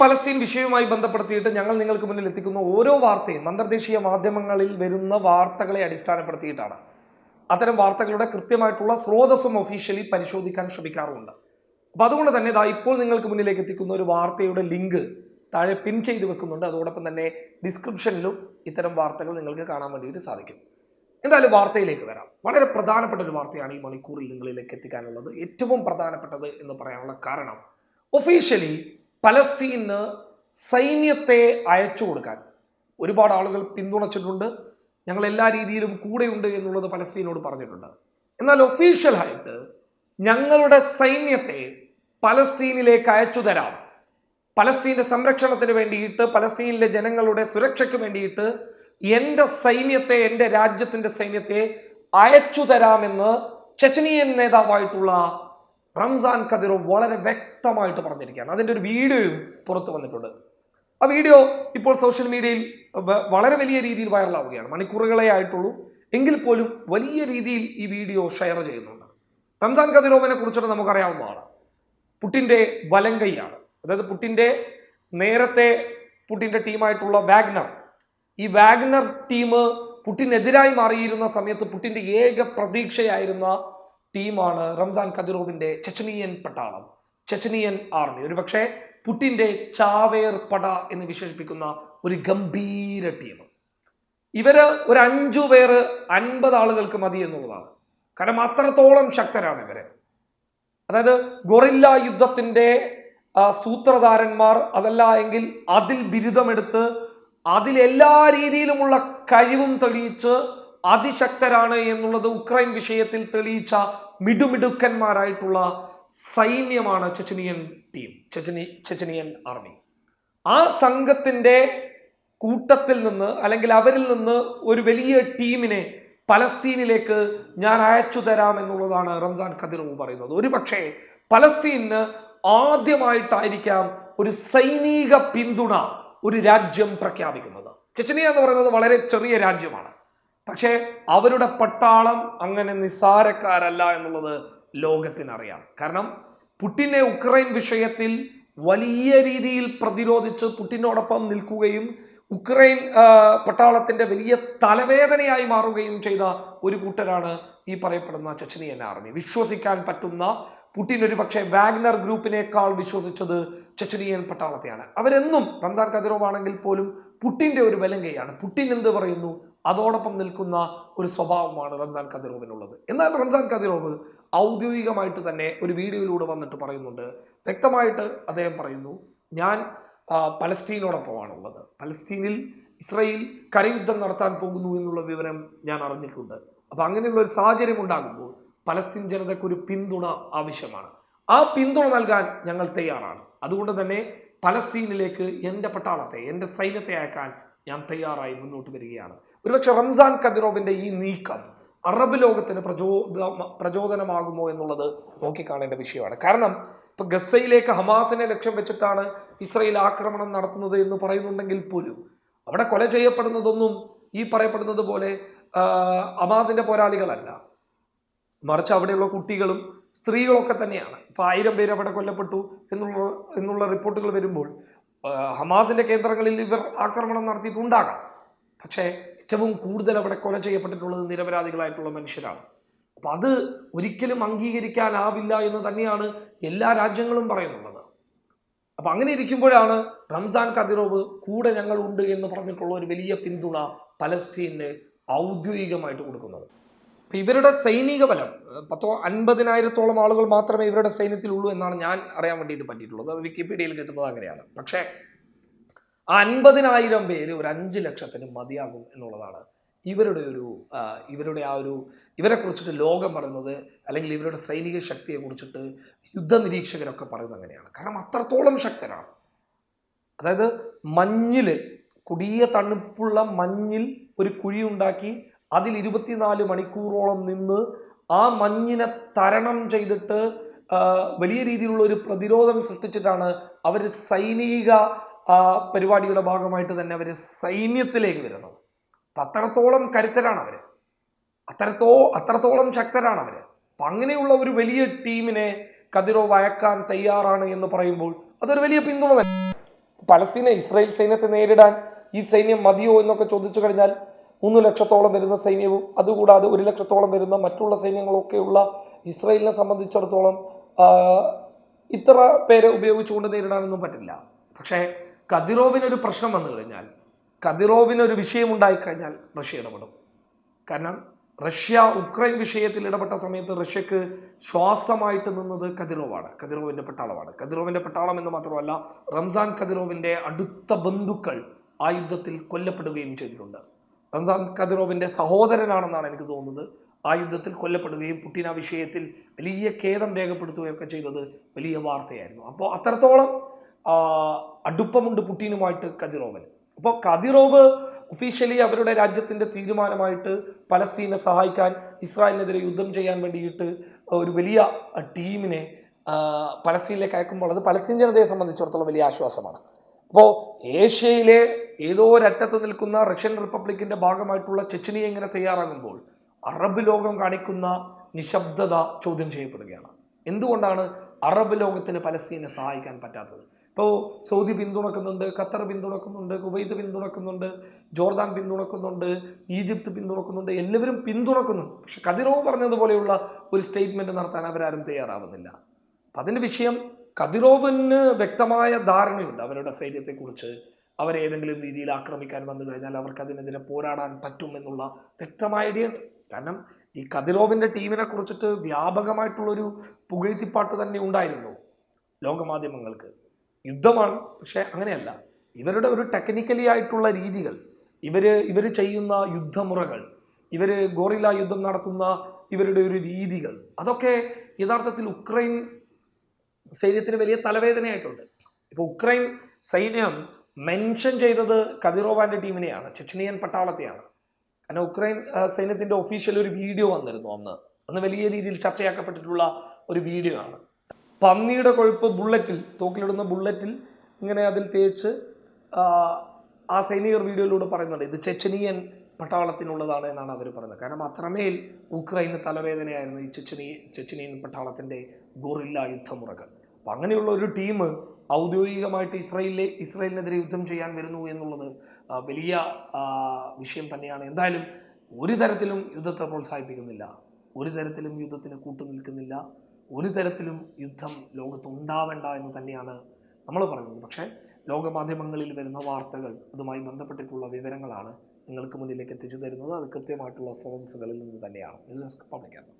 Palestine വിഷയവുമായി ബന്ധപ്പെടുത്തിയിട്ട് ഞങ്ങൾ നിങ്ങൾക്ക് മുന്നിൽ എത്തിക്കുന്ന ഓരോ വാർത്തയും അന്തർദേശീയ മാധ്യമങ്ങളിൽ വരുന്ന വാർത്തകളെ അടിസ്ഥാനപ്പെടുത്തിയിട്ടാണ്. അത്തരം വാർത്തകളുടെ കൃത്യമായിട്ടുള്ള സ്രോതസ്സും ഒഫീഷ്യലി പരിശോധിക്കാൻ ശ്രമിക്കാറുമുണ്ട്. അപ്പൊ അതുകൊണ്ട് തന്നെ ഇതാ ഇപ്പോൾ നിങ്ങൾക്ക് മുന്നിലേക്ക് എത്തിക്കുന്ന ഒരു വാർത്തയുടെ ലിങ്ക് താഴെ പിൻ ചെയ്ത് വെക്കുന്നുണ്ട്. അതോടൊപ്പം തന്നെ ഡിസ്ക്രിപ്ഷനിലും ഇത്തരം വാർത്തകൾ നിങ്ങൾക്ക് കാണാൻ വേണ്ടിയിട്ട് സാധിക്കും. എന്തായാലും വാർത്തയിലേക്ക് വരാം. വളരെ പ്രധാനപ്പെട്ട ഒരു വാർത്തയാണ് ഈ മണിക്കൂറിൽ നിങ്ങളിലേക്ക് എത്തിക്കാനുള്ളത്. ഏറ്റവും പ്രധാനപ്പെട്ടത് എന്ന് പറയാനുള്ള കാരണം ഒഫീഷ്യലി പലസ്തീന് സൈന്യത്തെ അയച്ചു കൊടുക്കാൻ. ഒരുപാട് ആളുകൾ പിന്തുണച്ചിട്ടുണ്ട്. ഞങ്ങൾ എല്ലാ രീതിയിലും കൂടെയുണ്ട് എന്നുള്ളത് പലസ്തീനോട് പറഞ്ഞിട്ടുണ്ട്. എന്നാൽ ഒഫീഷ്യലായിട്ട് ഞങ്ങളുടെ സൈന്യത്തെ പലസ്തീനിലേക്ക് അയച്ചു തരാം. പലസ്തീന്റെ സംരക്ഷണത്തിന് വേണ്ടിയിട്ട് പലസ്തീനിലെ ജനങ്ങളുടെ സുരക്ഷയ്ക്ക് വേണ്ടിയിട്ട് എന്റെ സൈന്യത്തെ എന്റെ രാജ്യത്തിന്റെ സൈന്യത്തെ അയച്ചു തരാമെന്ന് ചെച്ചനിയൻ നേതാവായിട്ടുള്ള റംസാൻ കദിറോ വളരെ വ്യക്തമായിട്ട് പറഞ്ഞിരിക്കുകയാണ്. അതിന്റെ ഒരു വീഡിയോയും പുറത്തു വന്നിട്ടുണ്ട്. ആ വീഡിയോ ഇപ്പോൾ സോഷ്യൽ മീഡിയയിൽ വളരെ വലിയ രീതിയിൽ വൈറലാവുകയാണ് മണിക്കൂറുകളെ ആയിട്ടുള്ളൂ. എങ്കിൽ പോലും വലിയ രീതിയിൽ ഈ വീഡിയോ ഷെയർ ചെയ്യുന്നുണ്ട്. റംസാൻ കദിറോവിനെ കുറിച്ചിട്ട് നമുക്കറിയാവുന്നതാണ്. പുട്ടിന്റെ വലങ്കൈയാണ് അതായത് പുട്ടിന്റെ നേരത്തെ പുട്ടിന്റെ ടീമായിട്ടുള്ള വാഗ്നർ. ഈ വാഗ്നർ ടീം പുട്ടിനെതിരായി മാറിയിരുന്ന സമയത്ത് പുട്ടിന്റെ ഏക പ്രതീക്ഷയായിരുന്ന ടീമാണ് റംസാൻ കദിറോവിന്റെ ചെച്ചനിയൻ പട്ടാളം. Chechnyan army. ഒരു പക്ഷേ പുട്ടിന്റെ ചാവേർ പട എന്ന് വിശേഷിപ്പിക്കുന്ന ഒരു ഗംഭീര ടീം. ഇവർ ഒരു അഞ്ചു പേര് അൻപത് ആളുകൾക്ക് മതി എന്നുള്ളതാണ്. കാരണം അത്രത്തോളം ശക്തരാണ് ഇവർ. അതായത് ഗൊറില്ല യുദ്ധത്തിന്റെ സൂത്രധാരന്മാർ അതല്ല എങ്കിൽ അതിൽ ബിരുദമെടുത്ത് അതിൽ എല്ലാ രീതിയിലുമുള്ള കഴിവും തെളിയിച്ച് അതിശക്തരാണ് എന്നുള്ളത് ഉക്രൈൻ വിഷയത്തിൽ തെളിയിച്ച മിടുമിടുക്കന്മാരായിട്ടുള്ള സൈന്യമാണ് ചെച്ചനിയൻ ടീം ചെച്ചനി ചെച്ചനിയൻ ആർമി ആ സംഘത്തിന്റെ കൂട്ടത്തിൽ നിന്ന് അല്ലെങ്കിൽ അവരിൽ നിന്ന് ഒരു വലിയ ടീമിനെ പലസ്തീനിലേക്ക് ഞാൻ അയച്ചു തരാം എന്നുള്ളതാണ് റംസാൻ ഖദിറവ് പറയുന്നത്. ഒരു പക്ഷേ പലസ്തീന് ആദ്യമായിട്ടായിരിക്കാം ഒരു സൈനിക പിന്തുണ ഒരു രാജ്യം പ്രഖ്യാപിക്കുന്നത്. ചെച്ചനിയ എന്ന് പറയുന്നത് വളരെ ചെറിയ രാജ്യമാണ്. പക്ഷേ അവരുടെ പട്ടാളം അങ്ങനെ നിസ്സാരക്കാരല്ല എന്നുള്ളത് ലോകത്തിനറിയാം. കാരണം പുട്ടിനെ ഉക്രൈൻ വിഷയത്തിൽ വലിയ രീതിയിൽ പ്രതിരോധിച്ച് പുട്ടിനോടൊപ്പം നിൽക്കുകയും ഉക്രൈൻ പട്ടാളത്തിന്റെ വലിയ തലവേദനയായി മാറുകയും ചെയ്ത ഒരു കൂട്ടരാണ് ഈ പറയപ്പെടുന്ന ചെച്ചനിയൻ ആർമി. വിശ്വസിക്കാൻ പറ്റുന്ന പുടിൻ ഒരു പക്ഷേ വാഗ്നർ ഗ്രൂപ്പിനേക്കാൾ വിശ്വസിച്ചത് ചെച്ചനിയൻ പട്ടാളത്തെയാണ്. അവരെന്നും റംസാൻ കദിറോവ് ആണെങ്കിൽ പോലും പുട്ടിന്റെ ഒരു വിലങ്കയാണ്. പുട്ടിൻ എന്ത് പറയുന്നു? അതോടൊപ്പം നിൽക്കുന്ന ഒരു സ്വഭാവമാണ് റംസാൻ കദിറോവിനുള്ളത് എന്നാൽ റംസാൻ കദിറോവ് ഔദ്യോഗികമായിട്ട് തന്നെ ഒരു വീഡിയോയിലൂടെ വന്നിട്ട് പറയുന്നുണ്ട്. വ്യക്തമായിട്ട് അദ്ദേഹം പറയുന്നു ഞാൻ പലസ്തീനോടൊപ്പമാണുള്ളത്. പലസ്തീനിൽ ഇസ്രയേൽ കരയുദ്ധം നടത്താൻ പോകുന്നു എന്നുള്ള വിവരം ഞാൻ അറിഞ്ഞിട്ടുണ്ട്. അപ്പൊ അങ്ങനെയുള്ള ഒരു സാഹചര്യം ഉണ്ടാകുമ്പോൾ പലസ്തീൻ ജനതയ്ക്ക് ഒരു പിന്തുണ ആവശ്യമാണ്. ആ പിന്തുണ നൽകാൻ ഞങ്ങൾ തയ്യാറാണ്. അതുകൊണ്ട് തന്നെ പലസ്തീനിലേക്ക് എന്റെ പട്ടാളത്തെ എന്റെ സൈന്യത്തെ അയക്കാൻ ഞാൻ തയ്യാറായി മുന്നോട്ട് വരികയാണ്. ഒരുപക്ഷെ റംസാൻ കദിറോവിന്റെ ഈ നീക്കം അറബ് ലോകത്തിന് പ്രചോദ പ്രചോദനമാകുമോ എന്നുള്ളത് നോക്കിക്കാണേണ്ട വിഷയമാണ്. കാരണം ഇപ്പൊ ഗസയിലേക്ക് ഹമാസിനെ ലക്ഷ്യം വെച്ചിട്ടാണ് ഇസ്രയേൽ ആക്രമണം നടത്തുന്നത് എന്ന് പറയുന്നുണ്ടെങ്കിൽ പോലും അവിടെ കൊല ചെയ്യപ്പെടുന്നതൊന്നും ഈ പറയപ്പെടുന്നത് പോലെ ഹമാസിന്റെ പോരാളികളല്ല. മറിച്ച് അവിടെയുള്ള കുട്ടികളും സ്ത്രീകളൊക്കെ തന്നെയാണ്. ഇപ്പൊ ആയിരം പേര് അവിടെ കൊല്ലപ്പെട്ടു എന്നുള്ള എന്നുള്ള റിപ്പോർട്ടുകൾ വരുമ്പോൾ ഹമാസിന്റെ കേന്ദ്രങ്ങളിൽ ഇവർ ആക്രമണം നടത്തിയിട്ടുണ്ടാകാം. പക്ഷേ ഏറ്റവും കൂടുതൽ അവിടെ കൊല ചെയ്യപ്പെട്ടിട്ടുള്ളത് നിരപരാധികളായിട്ടുള്ള മനുഷ്യരാണ്. അപ്പൊ അത് ഒരിക്കലും അംഗീകരിക്കാനാവില്ല എന്ന് തന്നെയാണ് എല്ലാ രാജ്യങ്ങളും പറയുന്നുള്ളത്. അപ്പൊ അങ്ങനെ ഇരിക്കുമ്പോഴാണ് റംസാൻ കദിറോവ് കൂടെ ഞങ്ങൾ ഉണ്ട് എന്ന് പറഞ്ഞിട്ടുള്ള ഒരു വലിയ പിന്തുണ പലസ്തീന് ഔദ്യോഗികമായിട്ട് കൊടുക്കുന്നത്. അപ്പൊ ഇവരുടെ സൈനിക ബലം പത്തോ അൻപതിനായിരത്തോളം ആളുകൾ മാത്രമേ ഇവരുടെ സൈന്യത്തിലുള്ളൂ എന്നാണ് ഞാൻ അറിയാൻ വേണ്ടിയിട്ട് പറ്റിയിട്ടുള്ളത്. അത് വിക്കിപീഡിയയിൽ കിട്ടുന്നത് അങ്ങനെയാണ്. പക്ഷേ ആ അൻപതിനായിരം പേര് ഒരു അഞ്ച് ലക്ഷത്തിന് മതിയാകും എന്നുള്ളതാണ് ഇവരുടെ ഒരു ഇവരുടെ ആ ഒരു ഇവരെ കുറിച്ചിട്ട് ലോകം പറയുന്നത് അല്ലെങ്കിൽ ഇവരുടെ സൈനിക ശക്തിയെ കുറിച്ചിട്ട് യുദ്ധ നിരീക്ഷകരൊക്കെ പറയുന്നത് അങ്ങനെയാണ്. കാരണം അത്രത്തോളം ശക്തരാണ്. അതായത് മഞ്ഞിൽ കുടിയ തണുപ്പുള്ള മഞ്ഞിൽ ഒരു കുഴി ഉണ്ടാക്കി അതിൽ ഇരുപത്തിനാല് മണിക്കൂറോളം നിന്ന് ആ മഞ്ഞിനെ തരണം ചെയ്തിട്ട് വലിയ രീതിയിലുള്ള ഒരു പ്രതിരോധം സൃഷ്ടിച്ചിട്ടാണ് അവർ സൈനിക ആ, പരിപാടിയുടെ ഭാഗമായിട്ട് തന്നെ അവർ സൈന്യത്തിലേക്ക് വരുന്നത് അപ്പം അത്രത്തോളം കരുത്തരാണ് അവർ അത്രത്തോ അത്രത്തോളം ശക്തരാണ് അവർ അപ്പം അങ്ങനെയുള്ള ഒരു വലിയ ടീമിനെ കതിരോ വയക്കാൻ തയ്യാറാണ് എന്ന് പറയുമ്പോൾ അതൊരു വലിയ പിന്തുണ തന്നെ ഇസ്രായേൽ സൈന്യത്തെ നേരിടാൻ ഈ സൈന്യം മതിയോ എന്നൊക്കെ ചോദിച്ചു കഴിഞ്ഞാൽ മൂന്ന് ലക്ഷത്തോളം വരുന്ന സൈന്യവും അതുകൂടാതെ ഒരു ലക്ഷത്തോളം വരുന്ന മറ്റുള്ള സൈന്യങ്ങളൊക്കെയുള്ള ഇസ്രായേലിനെ സംബന്ധിച്ചിടത്തോളം ഇത്ര പേരെ ഉപയോഗിച്ചുകൊണ്ട് നേരിടാനൊന്നും പറ്റില്ല. പക്ഷേ കദിറോവിനൊരു പ്രശ്നം വന്നു കഴിഞ്ഞാൽ കതിറോവിനൊരു വിഷയം ഉണ്ടായിക്കഴിഞ്ഞാൽ റഷ്യ ഇടപെടും. കാരണം റഷ്യ ഉക്രൈൻ വിഷയത്തിൽ ഇടപെട്ട സമയത്ത് റഷ്യക്ക് ശ്വാസമായിട്ട് നിന്നത് കദിറോവാണ് കദിറോവിന്റെ പട്ടാളമാണ്. കദിറോവിന്റെ പട്ടാളം എന്ന് മാത്രമല്ല റംസാൻ കദിറോവിന്റെ അടുത്ത ബന്ധുക്കൾ ആ യുദ്ധത്തിൽ കൊല്ലപ്പെടുകയും ചെയ്തിട്ടുണ്ട്. റംസാൻ കദിറോവിന്റെ സഹോദരനാണെന്നാണ് എനിക്ക് തോന്നുന്നത്. ആ യുദ്ധത്തിൽ കൊല്ലപ്പെടുകയും പുട്ടിൻ ആ വിഷയത്തിൽ വലിയ ഖേദം രേഖപ്പെടുത്തുകയൊക്കെ ചെയ്തത് വലിയ വാർത്തയായിരുന്നു. അപ്പോൾ അത്രത്തോളം അടുപ്പമുണ്ട് പുടിനുമായിട്ട് കദിറോവിന് അപ്പോൾ കദിറോവ് ഒഫീഷ്യലി അവരുടെ രാജ്യത്തിന്റെ തീരുമാനമായിട്ട് പലസ്തീനെ സഹായിക്കാൻ ഇസ്രായേലിനെതിരെ യുദ്ധം ചെയ്യാൻ വേണ്ടിയിട്ട് ഒരു വലിയ ടീമിനെ പലസ്തീനിലേക്ക് അയക്കുമ്പോൾ അത് പലസ്തീൻ ജനതയെ സംബന്ധിച്ചിടത്തോളം വലിയ ആശ്വാസമാണ്. അപ്പോൾ ഏഷ്യയിലെ ഏതോ ഒരറ്റത്ത് നിൽക്കുന്ന റഷ്യൻ റിപ്പബ്ലിക്കിന്റെ ഭാഗമായിട്ടുള്ള ചെച്ചനിയെ ഇങ്ങനെ തയ്യാറാകുമ്പോൾ അറബ് ലോകം കാണിക്കുന്ന നിശബ്ദത ചോദ്യം ചെയ്യപ്പെടുകയാണ്. എന്തുകൊണ്ടാണ് അറബ് ലോകത്തിന് പലസ്തീനെ സഹായിക്കാൻ പറ്റാത്തത്? ഇപ്പോൾ സൗദി പിന്തുണക്കുന്നുണ്ട് ഖത്തർ പിന്തുണക്കുന്നുണ്ട് കുവൈത്ത് പിന്തുണക്കുന്നുണ്ട് ജോർദാൻ പിന്തുണക്കുന്നുണ്ട് ഈജിപ്ത് പിന്തുണക്കുന്നുണ്ട് എല്ലാവരും പിന്തുണക്കുന്നുണ്ട് പക്ഷെ കതിറോവ് പറഞ്ഞതുപോലെയുള്ള ഒരു സ്റ്റേറ്റ്മെന്റ് നടത്താൻ അവരാരും തയ്യാറാവുന്നില്ല. അപ്പം അതിന്റെ വിഷയം കതിറോവിന് വ്യക്തമായ ധാരണയുണ്ട് അവരുടെ സൈന്യത്തെക്കുറിച്ച്. അവരെ ഏതെങ്കിലും രീതിയിൽ ആക്രമിക്കാൻ വന്നു കഴിഞ്ഞാൽ അവർക്ക് അതിനെതിരെ പോരാടാൻ പറ്റും എന്നുള്ള വ്യക്തമായ ഉണ്ട്. കാരണം ഈ കതിരോവിന്റെ ടീമിനെ കുറിച്ചിട്ട് വ്യാപകമായിട്ടുള്ളൊരു പുകഴ്ത്തിപ്പാട്ട് തന്നെ ഉണ്ടായിരുന്നു ലോകമാധ്യമങ്ങൾക്ക്. യുദ്ധമാണ്. പക്ഷെ അങ്ങനെയല്ല. ഇവരുടെ ഒരു ടെക്നിക്കലി ആയിട്ടുള്ള രീതികൾ ഇവർ ഇവർ ചെയ്യുന്ന യുദ്ധമുറകൾ ഇവർ ഗോറില യുദ്ധം നടത്തുന്ന ഇവരുടെ ഒരു രീതികൾ അതൊക്കെ യഥാർത്ഥത്തിൽ ഉക്രൈൻ സൈന്യത്തിന് വലിയ തലവേദനയായിട്ടുണ്ട്. ഇപ്പോൾ ഉക്രൈൻ സൈന്യം മെൻഷൻ ചെയ്തത് കദിറോവാന്റെ ടീമിനെയാണ് ചെച്ചനിയൻ പട്ടാളത്തെയാണ്. കാരണം ഉക്രൈൻ സൈന്യത്തിന്റെ ഒഫീഷ്യൽ ഒരു വീഡിയോ വന്നിരുന്നു അന്ന്. അന്ന് വലിയ രീതിയിൽ ചർച്ചയാക്കപ്പെട്ടിട്ടുള്ള ഒരു വീഡിയോ ആണ്. പന്നിയുടെ കൊഴുപ്പ് ബുള്ളറ്റിൽ തോക്കിലിടുന്ന ബുള്ളറ്റിൽ ഇങ്ങനെ അതിൽ തേച്ച് ആ, സൈനികർ വീഡിയോയിലൂടെ പറയുന്നുണ്ട്. ഇത് ചെച്ചനിയൻ പട്ടാളത്തിനുള്ളതാണ് എന്നാണ് അവർ പറയുന്നത്. കാരണം അത്രമേൽ ഉക്രൈന് തലവേദനയായിരുന്നു ഈ ചെച്ചനി ചെച്ചനിയൻ പട്ടാളത്തിന്റെ ഗോറില്ല യുദ്ധമുറകൾ. അപ്പം അങ്ങനെയുള്ള ഒരു ടീം ഔദ്യോഗികമായിട്ട് ഇസ്രയേലിലെ ഇസ്രയേലിനെതിരെ യുദ്ധം ചെയ്യാൻ വരുന്നു എന്നുള്ളത് വലിയ വിഷയം തന്നെയാണ്. എന്തായാലും ഒരു തരത്തിലും യുദ്ധത്തെ പ്രോത്സാഹിപ്പിക്കുന്നില്ല. ഒരു തരത്തിലും യുദ്ധത്തിന് കൂട്ടുനിൽക്കുന്നില്ല. ഒരു തരത്തിലും യുദ്ധം ലോകത്ത് ഉണ്ടാവേണ്ട എന്ന് തന്നെയാണ് നമ്മൾ പറയുന്നത്. പക്ഷേ ലോകമാധ്യമങ്ങളിൽ വരുന്ന വാർത്തകൾ അതുമായി ബന്ധപ്പെട്ടിട്ടുള്ള വിവരങ്ങളാണ് നിങ്ങൾക്ക് മുന്നിലേക്ക് എത്തിച്ചു തരുന്നത്. അത് കൃത്യമായിട്ടുള്ള സ്രോതസ്സുകളിൽ നിന്ന് തന്നെയാണ്. News desk പബ്ലിക്കാണ്